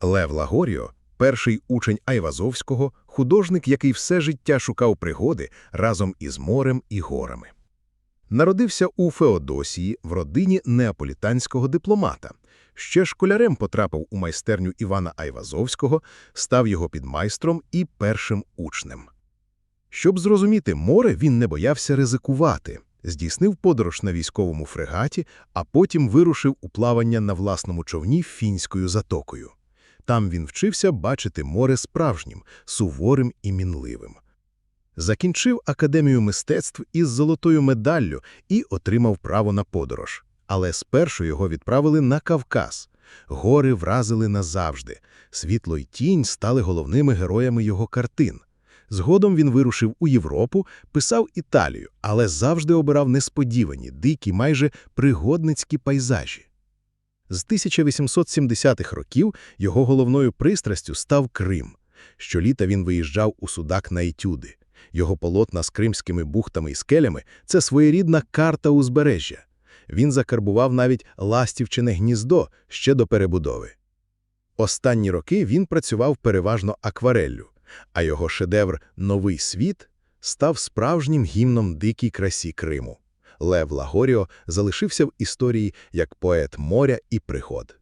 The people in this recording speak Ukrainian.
Лев Лагоріо – перший учень Айвазовського, художник, який все життя шукав пригоди разом із морем і горами. Народився у Феодосії в родині неаполітанського дипломата. Ще школярем потрапив у майстерню Івана Айвазовського, став його підмайстром і першим учнем. Щоб зрозуміти море, він не боявся ризикувати. Здійснив подорож на військовому фрегаті, а потім вирушив у плавання на власному човні фінською затокою. Там він вчився бачити море справжнім, суворим і мінливим. Закінчив Академію мистецтв із золотою медаллю і отримав право на подорож. Але спершу його відправили на Кавказ. Гори вразили назавжди. Світло й тінь стали головними героями його картин. Згодом він вирушив у Європу, писав Італію, але завжди обирав несподівані, дикі, майже пригодницькі пейзажі. З 1870-х років його головною пристрастю став Крим. Щоліта він виїжджав у Судак на етюди. Його полотна з кримськими бухтами і скелями – це своєрідна карта узбережжя. Він закарбував навіть ластівчине гніздо ще до перебудови. Останні роки він працював переважно аквареллю, а його шедевр «Новий світ» став справжнім гімном дикій красі Криму. Лев Лагоріо залишився в історії як поет моря і пригод.